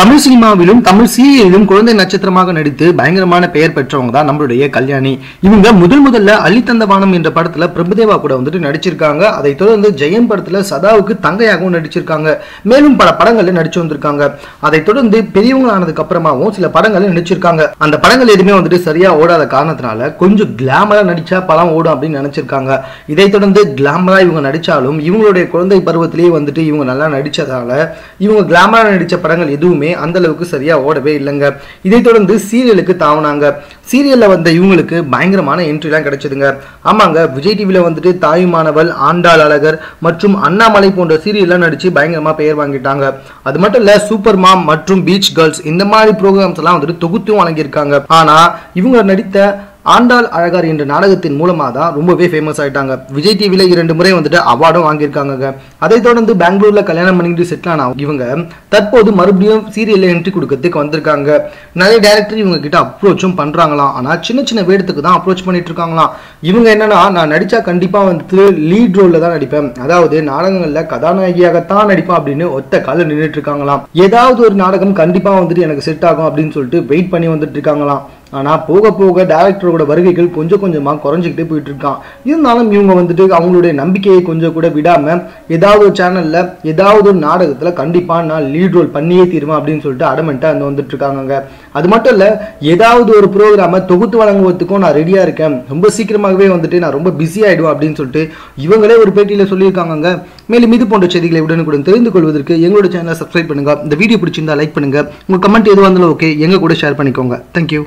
தமிழ் சினிமாவிலும் தமிழ் சீரியலிலும் குழந்தை நட்சத்திரமாக நடித்து பயங்கரமான பெயர் பெற்றவங்க தான் நம்மளுடைய கல்யாணி. இவங்க முதல் முதல்ல அள்ளித்தந்த வானம் என்ற படத்துல பிரபுதேவா கூட வந்துட்டு நடிச்சிருக்காங்க. அதைத் தொடர்ந்து ஜெயம் படத்துல சதாவுக்கு தங்கையாகவும் நடிச்சிருக்காங்க. மேலும் பல படங்கள்ல நடிச்சு வந்திருக்காங்க. அதைத் தொடர்ந்து பெரியவங்க ஆனதுக்கு அப்புறமாவும் சில படங்கள்ல நடிச்சிருக்காங்க. அந்த படங்கள் எதுவுமே வந்துட்டு சரியா ஓடாத காரணத்தினால கொஞ்சம் கிளாமரா நடிச்சா படம் ஓடும் அப்படின்னு நினைச்சிருக்காங்க. இதைத் தொடர்ந்து கிளாமரா இவங்க நடிச்சாலும் இவங்களுடைய குழந்தை பருவத்திலேயே வந்துட்டு இவங்க நல்லா நடிச்சதால இவங்க கிளாமரா நடிச்ச படங்கள் எதுவுமே அந்த அளவுக்கு சரியா ஓடவே இல்லைங்க. இதைத் தொடர்ந்து சீரியலுக்கு தாவுனாங்க. சீரியல்ல வந்த இவங்களுக்கு பயங்கரமான என்ட்ரிலாம் கிடைச்சதுங்க. ஆமாங்க விஜய் டிவியில வந்துட்டு தாயுமானவள் ஆண்டாள் அழகர் மற்றும் அண்ணாமலை போன்ற சீரியல்லாம் நடிச்சு பயங்கரமா பெயர் வாங்கிட்டாங்க. அது மட்டும் இல்ல சூப்பர் மாம் மற்றும் பீச் கேர்ள்ஸ் இந்த மாதிரி ப்ரோக்ராம்ஸ் எல்லாம் வந்துட்டு தொகுத்தும் வழங்கியிருக்காங்க. ஆனா இவங்க நடித்த ஆண்டாள் அழகார் என்ற நாடகத்தின் மூலமாக தான் ரொம்பவே ஃபேமஸ் ஆகிட்டாங்க விஜய் டிவியில் இரண்டு முறை வந்துட்டு அவார்டும் வாங்கியிருக்காங்க அதைத் தொடர்ந்து பெங்களூரில் கல்யாணம் பண்ணிட்டு செட்டில் ஆன இவங்க தற்போது மறுபடியும் சீரியலில் என்ட்ரி கொடுக்கறதுக்கு வந்திருக்காங்க. நிறைய டேரக்டர் இவங்க கிட்ட அப்ரோச்சும் பண்ணுறாங்களாம் ஆனால் சின்ன சின்ன வேடத்துக்கு தான் அப்ரோச் பண்ணிட்டு இருக்காங்களாம். இவங்க என்னன்னா நான் நடித்தா கண்டிப்பாக வந்துட்டு லீட் ரோலில் தான் நடிப்பேன். அதாவது நாடகங்களில் கதாநாயகியாகத்தான் நடிப்பேன் அப்படின்னு ஒத்த கால நின்றுட்டு இருக்காங்களாம். ஏதாவது ஒரு நாடகம் கண்டிப்பாக வந்துட்டு எனக்கு செட் ஆகும் அப்படின்னு சொல்லிட்டு வெயிட் பண்ணி வந்துட்டு இருக்காங்களாம். ஆனால் போக போக டேரக்டரோட வருகைகள் கொஞ்சம் கொஞ்சமாக குறைஞ்சிக்கிட்டே போயிட்டு இருக்கான். இருந்தாலும் இவங்க வந்துட்டு அவங்களுடைய நம்பிக்கையை கொஞ்சம் கூட விடாமல் ஏதாவது ஒரு சேனலில் ஏதாவது ஒரு நாடகத்தில் கண்டிப்பாக நான் லீட் ரோல் பண்ணியே தீருவேன் அப்படின்னு சொல்லிட்டு அடமெண்ட்டாக அந்த வந்துட்டு இருக்காங்க அது மட்டும் இல்லை ஏதாவது ஒரு ப்ரோக்ராமை தொகுத்து வழங்குவதுக்கும் நான் ரெடியாக இருக்கேன். ரொம்ப சீக்கிரமாகவே வந்துட்டு நான் ரொம்ப பிஸி ஆகிடுவேன் அப்படின்னு சொல்லிட்டு இவங்களே ஒரு பேட்டியில் சொல்லியிருக்காங்க மேலும் இது போன்ற செய்திகளை உடனுக்குடன் தெரிந்து கொள்வதற்கு எங்களோட சேனலை சப்ஸ்கிரைப் பண்ணுங்க. இந்த வீடியோ பிடிச்சிருந்தா லைக் பண்ணுங்கள் உங்கள் கமெண்ட் எதுவாக இருந்தாலும் ஓகே எங்கள் கூட ஷேர் பண்ணிக்கோங்க. தேங்க்யூ